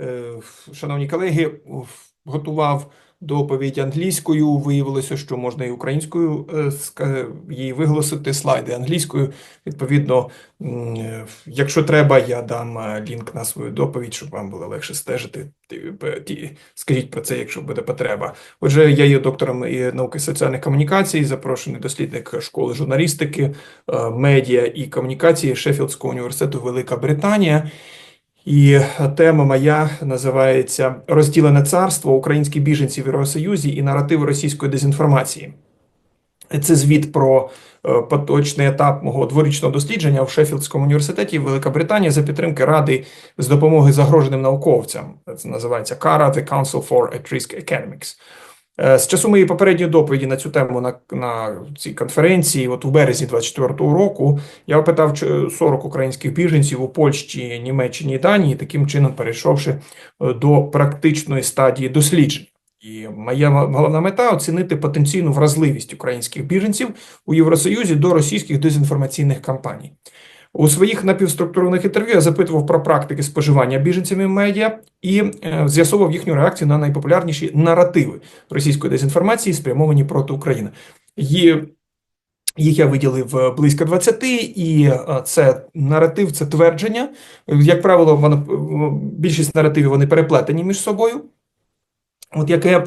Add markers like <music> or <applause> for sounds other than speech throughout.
Е, Шановні колеги, готував доповідь англійською. Виявилося, що можна і українською е, ска- її виголосити, слайди англійською. Відповідно, е, якщо треба, я дам е, лінк на свою доповідь, щоб вам було легше стежити. Скажіть про це, якщо буде потреба. Отже, я є доктором науки соціальних комунікацій, запрошений дослідник школи журналістики, е, медіа і комунікації Шеффілдського університету Велика Британія. І тема моя називається Розділене царство українські біженці в Євросоюзі і наративи російської дезінформації. Це звіт про е, поточний етап мого дворічного дослідження в Шеффілдському університеті Велика Британія за підтримки Ради з допомоги загроженим науковцям. Це називається CARA, The Council for at Risk Academics. Е, З часу моєї попередньої доповіді на цю тему на, на цій конференції, от у березні 24-го року, я опитав ч- 40 українських біженців у Польщі, Німеччині і Данії, таким чином перейшовши е, до практичної стадії досліджень. І моя головна мета оцінити потенційну вразливість українських біженців у Євросоюзі до російських дезінформаційних кампаній. У своїх напівструктурних інтерв'ю я запитував про практики споживання біженцями медіа і е, з'ясовував їхню реакцію на найпопулярніші наративи російської дезінформації, спрямовані проти України. Є їх я виділив е, близько 20, і е, це наратив, це твердження. Як правило, воно більшість наративів вони переплетені між собою. От яке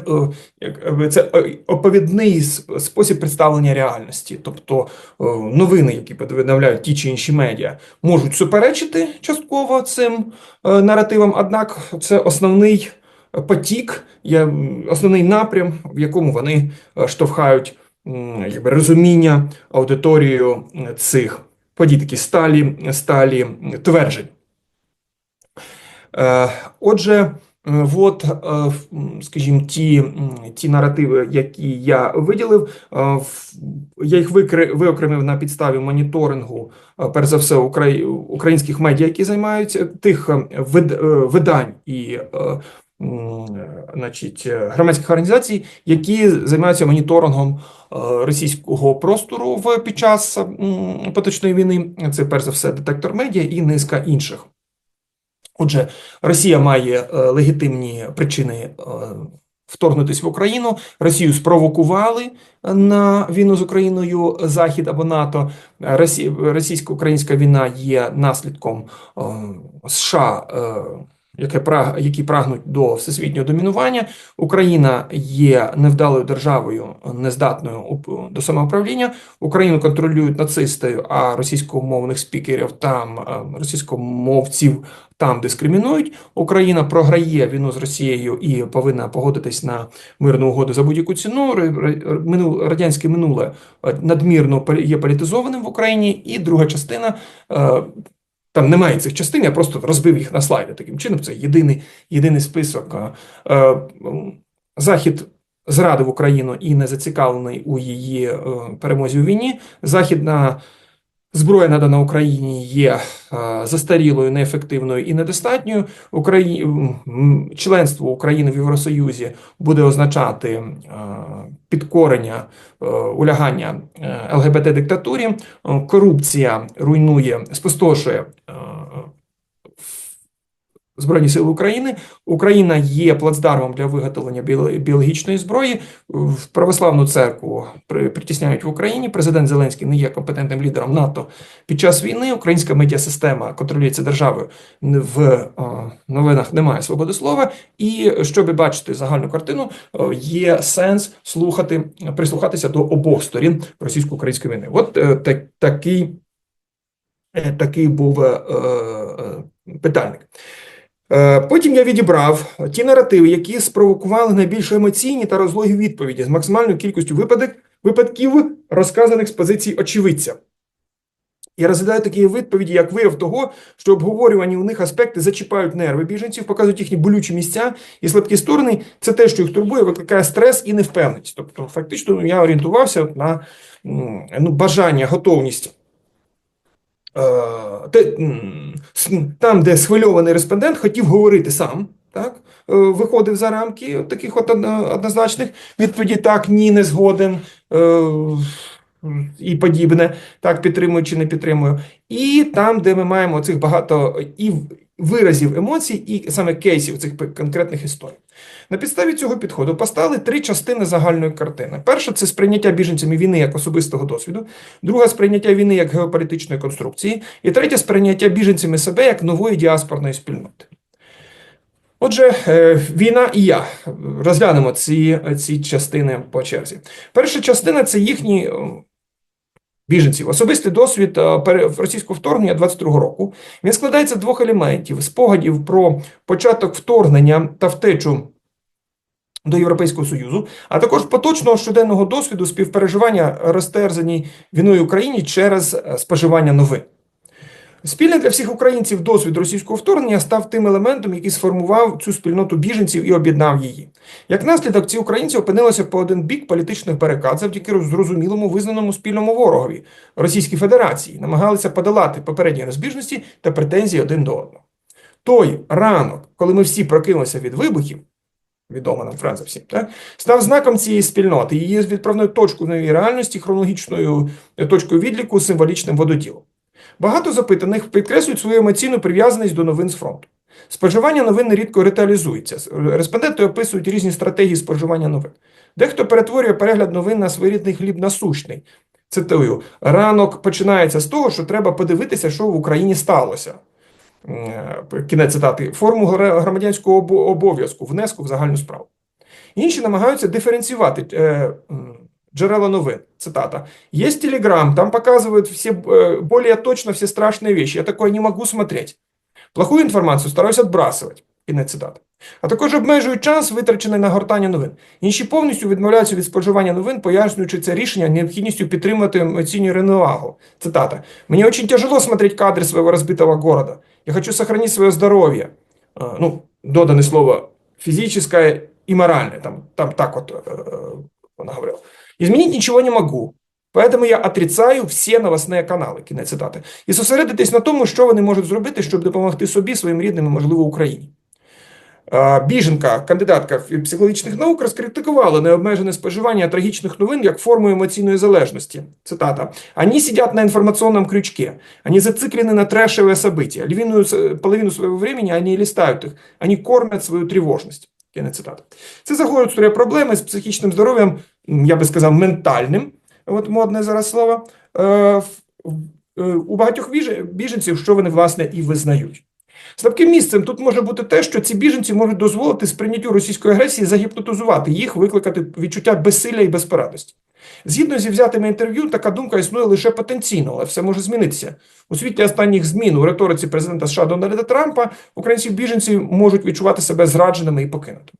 е, би, це е, оповідний спосіб представлення реальності, тобто е, новини, які повідомляють ті чи інші медіа, можуть суперечити частково цим е, наративам, однак це основний потік, основний напрям, в якому вони е, штовхають якби, розуміння аудиторією м, цих подій, такі сталі, сталі тверджень. Е, Отже, е, от, е, скажімо, ті, ті наративи, які я виділив, е, я їх виокремив на підставі моніторингу, е, перш за все, украї- українських медіа, які займаються тих е, вид- е, видань і е, е, значить, е, громадських організацій, які займаються моніторингом е, російського простору в під час поточної війни. Це перш за все детектор медіа і низка інших. Отже, Росія має е, легітимні причини е, вторгнутися в Україну. Росію спровокували на війну з Україною Захід або НАТО. Е, Росі... Російсько-українська війна є наслідком е, США. Е, Яке праг... які прагнуть до всесвітнього домінування, Україна є невдалою державою, нездатною до самоуправління. Україну контролюють нацисти, а російськомовних спікерів там е, російськомовців там дискримінують. Україна програє війну з Росією і повинна погодитись на мирну угоду за будь-яку ціну. Радянське минуле е, надмірно є політизованим в Україні. І друга частина. Там немає цих частин, я просто розбив їх на слайди. Таким чином, це єдиний, єдиний список. Е, е, Захід зрадив Україну і не зацікавлений у її е, перемозі у війні. Західна Зброя надана Україні є е, застарілою, неефективною і недостатньою. Украї... Членство України в Євросоюзі буде означати е, підкорення, е, улягання ЛГБТ-диктатурі. Е, Корупція руйнує, спустошує Збройні сили України. Україна є плацдармом для виготовлення біо- біологічної зброї. В православну церкву при- притісняють в Україні. Президент Зеленський не є компетентним лідером НАТО під час війни. Українська медіасистема контролюється державою. В е, новинах немає свободи слова. І щоб бачити загальну картину, е, є сенс слухати, прислухатися до обох сторін російсько-української війни. От е, так, такий, такий був питальник. Е, Потім я відібрав ті наративи, які спровокували найбільш емоційні та розлогі відповіді з максимальною кількістю випадок, випадків, розказаних з позиції очевидця. Я розглядаю такі відповіді, як вияв того, що обговорювані у них аспекти зачіпають нерви біженців, показують їхні болючі місця і слабкі сторони. Це те, що їх турбує, викликає стрес і невпевненість. Тобто, фактично, я орієнтувався на ну, бажання, готовність там, де схвильований респондент хотів говорити сам, так, е, виходив за рамки таких от одно- однозначних відповідей так, ні, не згоден е, і подібне, так, підтримую чи не підтримую. І там, де ми маємо цих багато і виразів емоцій і саме кейсів цих конкретних історій. На підставі цього підходу поставили три частини загальної картини. Перша це сприйняття біженцями війни як особистого досвіду, друга сприйняття війни як геополітичної конструкції, і третя сприйняття біженцями себе як нової діаспорної спільноти. Отже, е, війна і я розглянемо ці, ці частини по черзі. Перша частина це їхні е, біженців. Особистий досвід е, російського вторгнення 22 року. Він складається з двох елементів: спогадів про початок вторгнення та втечу до Європейського Союзу, а також поточного щоденного досвіду співпереживання розтерзаній війною Україні через е, споживання новин. Спільний для всіх українців досвід російського вторгнення став тим елементом, який сформував цю спільноту біженців і об'єднав її. Як наслідок, ці українці опинилися по один бік політичних барикад завдяки зрозумілому визнаному спільному ворогові Російській Федерації, намагалися подолати попередні розбіжності та претензії один до одного. Той ранок, коли ми всі прокинулися від вибухів, відома нам фраза всім, так, став знаком цієї спільноти, її відправною точкою в новій реальності, хронологічною точкою відліку, символічним вододілом. Багато запитаних підкреслюють свою емоційну прив'язаність до новин з фронту. Споживання новин нерідко реталізується. Респонденти описують різні стратегії споживання новин. Дехто перетворює перегляд новин на своєрідний хліб насущний. Цитую: ранок починається з того, що треба подивитися, що в Україні сталося. Е, Кінець цитати. Форму гра- громадянського обо- обов'язку, внеску в загальну справу. Інші намагаються диференціювати е, м, джерела новин. Цитата. Есть Телеграм, там показывают все э, более точно все страшные вещи. Я такое не могу смотреть. Плохую інформацію стараюсь відбрасувати. Кінець цитати. А також обмежують час, витрачений на гортання новин. Інші повністю відмовляються від споживання новин, пояснюючи це рішення необхідністю підтримувати емоційну ревновагу. Цитата. «Мне очень тяжело смотреть кадры своего разбитого города. Я хочу сохранить свое здоровье». А, Ну, додане слово физическое и моральное. Там, там так вот э, вона говорила. Изменить ничего не могу. Поэтому я отрицаю всі новосні канали, кінець цитати, і зосередитись на тому, що вони можуть зробити, щоб допомогти собі, своїм рідним і, можливо, Україні. Е, Біженка, кандидатка в психологічних наук, розкритикувала необмежене споживання трагічних новин як форму емоційної залежності. Цитата. «Они сидят на информационном крючке. Они зациклены на трэшевые события. Львиную с- половину своего времени они листают их. Они кормят свою тревожность». Кінець цитати. Це загострює проблеми з психічним здоров'ям, м, я би сказав, ментальним. От модне зараз слово. Е, в- в- е, У багатьох біж- біженців, що вони, власне, і визнають. Слабким місцем тут може бути те, що ці біженці можуть дозволити сприйняттю російської агресії загіпнотизувати їх, викликати відчуття безсилля і безпорадності. Згідно зі взятими інтерв'ю, така думка існує лише потенційно, але все може змінитися. У світлі останніх змін у риториці президента США Дональда Трампа українці біженці можуть відчувати себе зрадженими і покинутими.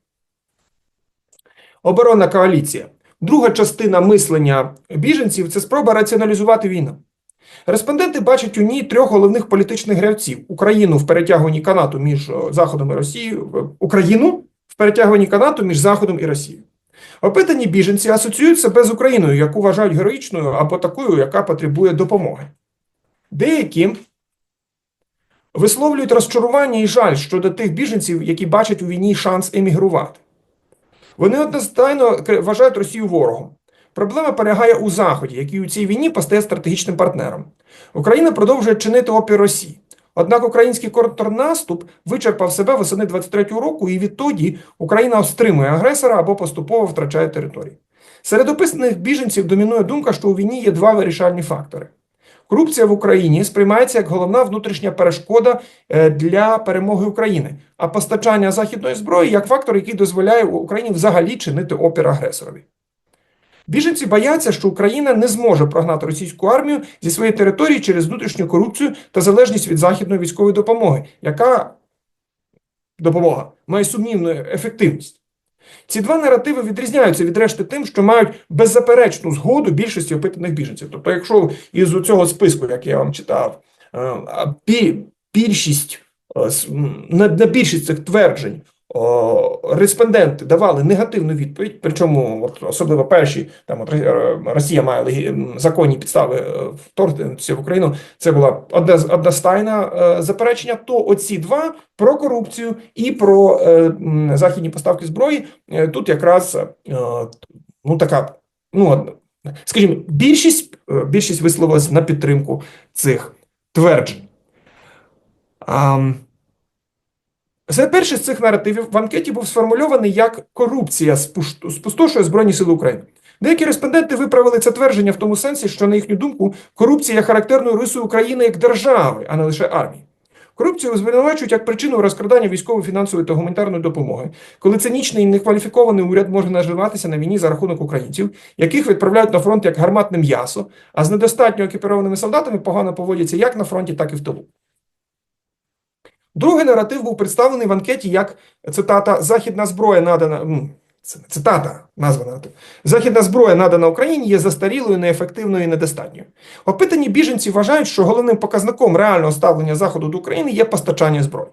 Оборонна коаліція. Друга частина мислення біженців це спроба раціоналізувати війну. Респонденти бачать у ній трьох головних політичних гравців: Україну в перетягуванні канату між е, Заходом і Росією, Україну в перетягуванні канату між Заходом і Росією. Опитані біженці асоціюють себе з Україною, яку вважають героїчною або такою, яка потребує допомоги. Деякі висловлюють розчарування і жаль щодо тих біженців, які бачать у війні шанс емігрувати. Вони одностайно вважають Росію ворогом. Проблема полягає у Заході, який у цій війні постає стратегічним партнером. Україна продовжує чинити опір Росії. Однак український контрнаступ вичерпав себе восени 23-го року, і відтоді Україна стримує агресора або поступово втрачає території. Серед описаних біженців домінує думка, що у війні є два вирішальні фактори. Корупція в Україні сприймається як головна внутрішня перешкода е, для перемоги України, а постачання західної зброї як фактор, який дозволяє Україні взагалі чинити опір агресорові. Біженці бояться, що Україна не зможе прогнати російську армію зі своєї території через внутрішню корупцію та залежність від західної військової допомоги, яка допомога має сумнівну ефективність. Ці два наративи відрізняються від решти тим, що мають беззаперечну згоду більшості опитаних біженців. Тобто, якщо із цього списку, як я вам читав, е, більшість е, на, більшість цих тверджень респонденти давали негативну відповідь, причому особливо перші, там е, Росія має законні підстави е, вторгнутися в Україну. Це була одностайна е, заперечення. То оці два про корупцію і про західні поставки зброї. Тут якраз ну така, ну скажімо, більшість, більшість висловилась на підтримку цих тверджень. Перший з цих наративів в анкеті був сформульований як корупція спустошує Збройні Сили України. Деякі респонденти виправили це твердження в тому сенсі, що, на їхню думку, корупція є характерною рисою України як держави, а не лише армії. Корупцію звинувачують як причину розкрадання військової, фінансової та гуманітарної допомоги, коли цинічний і некваліфікований уряд може наживатися на війні за рахунок українців, яких відправляють на фронт як гарматне м'ясо, а з недостатньо екіпірованими солдатами погано поводяться як на фронті, так і в тилу. Другий наратив був представлений в анкеті як цитата Західна зброя надана. Цитата, назва наратив. Західна зброя надана Україні є застарілою, неефективною і недостатньою. Опитані біженці вважають, що головним показником реального ставлення Заходу до України є постачання зброї.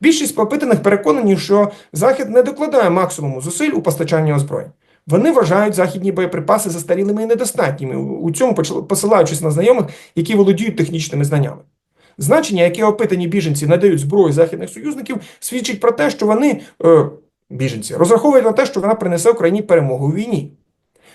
Більшість опитаних переконані, що Захід не докладає максимуму зусиль у постачанні озброєнь. Вони вважають західні боєприпаси застарілими і недостатніми, у цьому посилаючись на знайомих, які володіють технічними знаннями. Значення, яке опитані біженці надають зброї західних союзників, свідчить про те, що вони, е, біженці, розраховують на те, що вона принесе Україні перемогу у війні.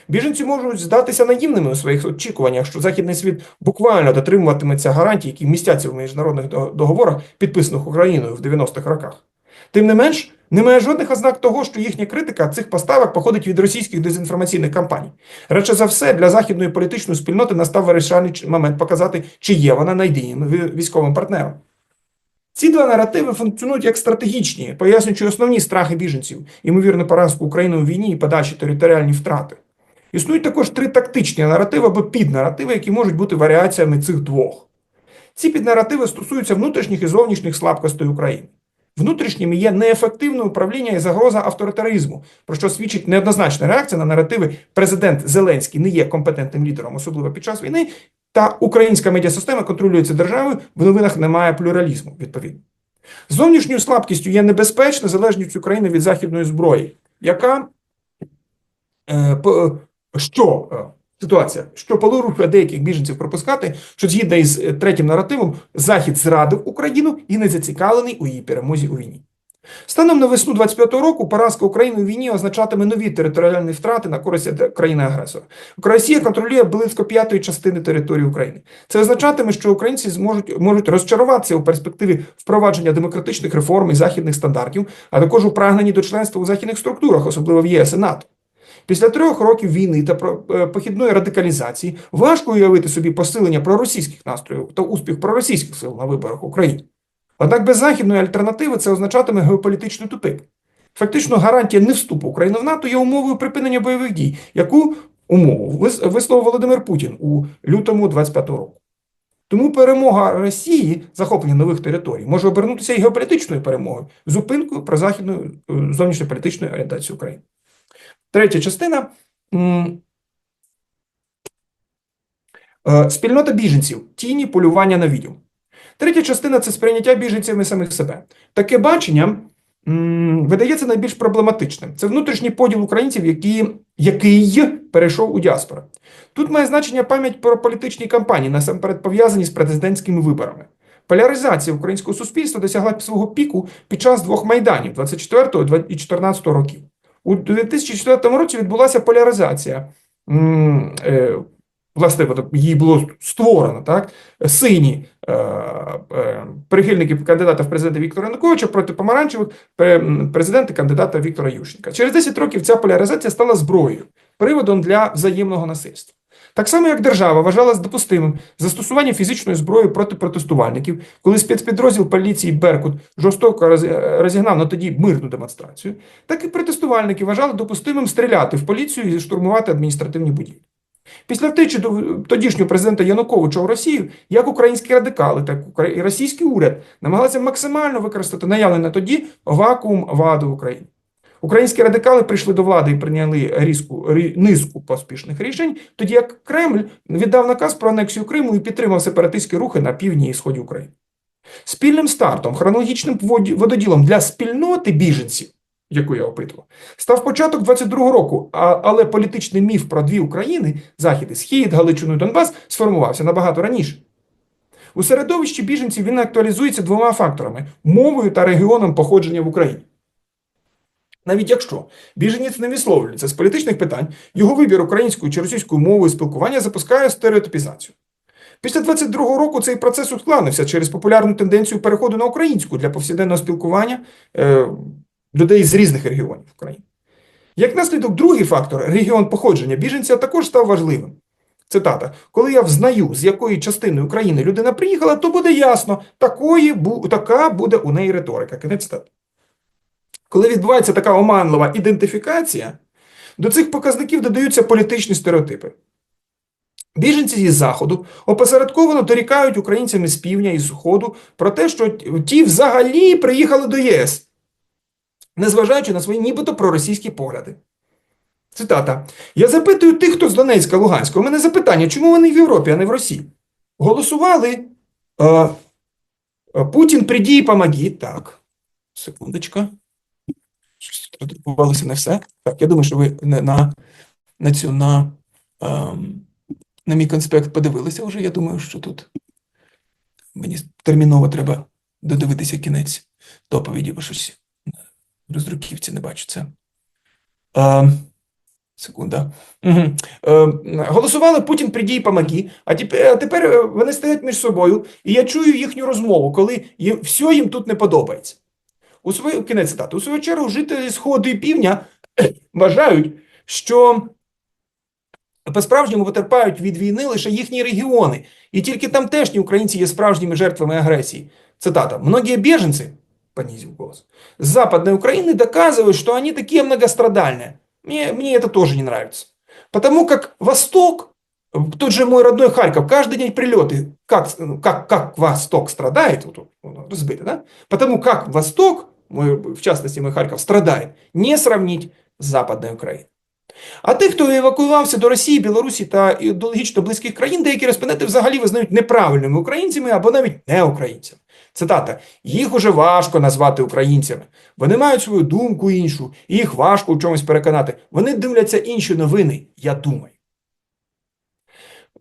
Біженці можуть здатися наївними у своїх очікуваннях, що західний світ буквально дотримуватиметься гарантій, які містяться в міжнародних договорах, підписаних Україною в 90-х роках. Тим не менш, немає жодних ознак того, що їхня критика цих поставок походить від російських дезінформаційних кампаній. Радше за все, для західної політичної спільноти настав вирішальний момент показати, чи є вона надійним військовим партнером. Ці два наративи функціонують як стратегічні, пояснюючи основні страхи біженців, ймовірну поразку України у війні і подальші територіальні втрати. Існують також три тактичні наративи або піднаративи, які можуть бути варіаціями цих двох. Ці піднаративи стосуються внутрішніх і зовнішніх слабкостей України. Внутрішніми є неефективне управління і загроза авторитаризму, про що свідчить неоднозначна реакція на наративи президент Зеленський не є компетентним лідером, особливо під час війни, та українська медіасистема контролюється державою, в новинах немає плюралізму, відповідно. Зовнішньою слабкістю є небезпечна залежність України від західної зброї, яка е, по- що е, ситуація, що порушує деяких біженців пропускати, що згідно із е, третім наративом, Захід зрадив Україну і не зацікавлений у її перемозі у війні. Станом на весну 25-го року поразка України у війні означатиме нові територіальні втрати на користь країни-агресора. Росія контролює близько п'ятої частини території України. Це означатиме, що українці зможуть можуть розчаруватися у перспективі впровадження демократичних реформ і західних стандартів, а також у прагненні до членства у західних структурах, особливо в ЄС і НАТО. Після трьох років війни та е, похідної радикалізації важко уявити собі посилення проросійських настроїв та успіх проросійських сил на виборах в Україні. Однак без західної альтернативи це означатиме геополітичний тупик. Фактично, гарантія не вступу України в НАТО є умовою припинення бойових дій, яку умову висловив Володимир Путін у лютому 25-го року. Тому перемога Росії, захоплення нових територій, може обернутися і геополітичною перемогою, зупинкою про західну е, зовнішньополітичної орієнтації України. Третя частина. е, Спільнота біженців, тіні, полювання на відьом. Третя частина це сприйняття біженцями самих себе. Таке бачення видається найбільш проблематичним. Це внутрішній поділ українців, які, який перейшов у діаспору. Тут має значення пам'ять про політичні кампанії, насамперед пов'язані з президентськими виборами. Поляризація українського суспільства досягла свого піку під час двох майданів 24 і 2014 років. У 2004 році відбулася поляризація. Е, Власне, її було створено, так? Сині е, е, прихильники кандидата в президенти Віктора Януковича проти помаранчевих президента кандидата Віктора Ющенка. Через 10 років ця поляризація стала зброєю, приводом для взаємного насильства. Так само, як держава вважала допустимим застосування фізичної зброї проти протестувальників, коли спецпідрозділ поліції Беркут жорстоко розігнав на тоді мирну демонстрацію, так і протестувальники вважали допустимим стріляти в поліцію і штурмувати адміністративні будівлі. Після втечі тодішнього президента Януковича у Росію, як українські радикали, так і російський уряд намагалися максимально використати наявний на тоді вакуум влади в Україні. Українські радикали прийшли до влади і прийняли різку, рі- низку поспішних рішень, тоді як Кремль віддав наказ про анексію Криму і підтримав сепаратистські рухи на півдні і сході України. Спільним стартом, хронологічним вододілом для спільноти біженців, яку я опитував, став початок 22-го року, але політичний міф про дві України Захід і Схід, Галичину і Донбас сформувався набагато раніше. У середовищі біженців він актуалізується двома факторами мовою та регіоном походження в Україні. Навіть якщо біженець не висловлюється з політичних питань, його вибір українською чи російською мовою спілкування запускає стереотипізацію. Після 22-го року цей процес ускладнився через популярну тенденцію переходу на українську для повсякденного спілкування е, людей з різних регіонів України. Як наслідок, другий фактор регіон походження біженця також став важливим. Цитата: коли я взнаю, з якої частини України людина приїхала, то буде ясно, такої, бу- така буде у неї риторика. Кінець цитати. Коли відбувається така оманлива ідентифікація, до цих показників додаються політичні стереотипи. Біженці зі Заходу опосередковано дорікають українцям із півдня і Сходу про те, що ті взагалі приїхали до ЄС, незважаючи на свої нібито проросійські погляди. Цитата. Я запитую тих, хто з Донецька, Луганська. У мене запитання, чому вони в Європі, а не в Росії? Голосували е, е, Путін приді і помоги. Так, секундочка. Щось не все. Так, я думаю, що ви не на, на цю на, ем, на мій конспект подивилися вже. Я думаю, що тут мені терміново треба додивитися кінець доповіді, бо щось роздруківці не бачу це. Е, секунда. Угу. Е, голосували Путін приді і помоги, а тепер, а тепер е, вони стоять між собою, і я чую їхню розмову, коли все їм тут не подобається. У свою, кінець цитати. У свою чергу жителі Сходу і Півдня <clears throat> вважають, що по-справжньому потерпають від війни лише їхні регіони, і тільки тамтешні українці є справжніми жертвами агресії. Цитата. «Многие беженцы, понизив голос, с Западной Украины доказывают, что они такие многострадальные. Мне, мне это тоже не нравится. Потому как Восток, тот же мой родной Харьков, каждый день прилеты, как, ну, как, как Восток страдает, вот, вот, разбито, да? Потому как Восток, мой, в частности мой Харьков, страдает, не сравнить с Западной Украиной. А тих, хто евакуювався до Росії, Білорусі та ідеологічно близьких країн, деякі респонденти взагалі визнають неправильними українцями або навіть не українцями. Цитата: їх уже важко назвати українцями. Вони мають свою думку іншу, їх важко у чомусь переконати. Вони дивляться інші новини, я думаю.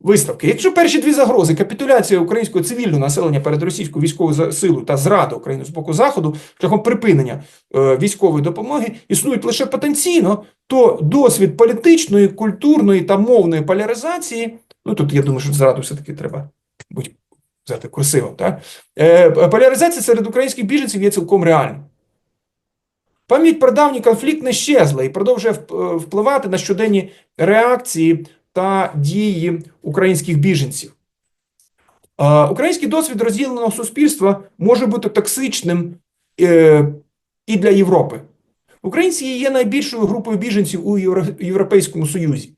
Виставки. Якщо перші дві загрози капітуляція українського цивільного населення перед російською військовою силою та зрада України з боку Заходу шляхом припинення е, військової допомоги існують лише потенційно, то досвід політичної, культурної та мовної поляризації, ну тут я думаю, що зраду все-таки треба будь взяти курсивом, так? Е, поляризація серед українських біженців є цілком реальною. Пам'ять про давній конфлікт не щезла і продовжує впливати на щоденні реакції та дії українських біженців. Український досвід розділеного суспільства може бути токсичним е, і для Європи. Українці є найбільшою групою біженців у Європейському Союзі.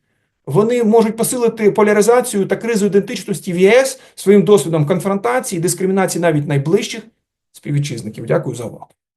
Вони можуть посилити поляризацію та кризу ідентичності в ЄС своїм досвідом конфронтації, дискримінації навіть найближчих співвітчизників. Дякую за увагу.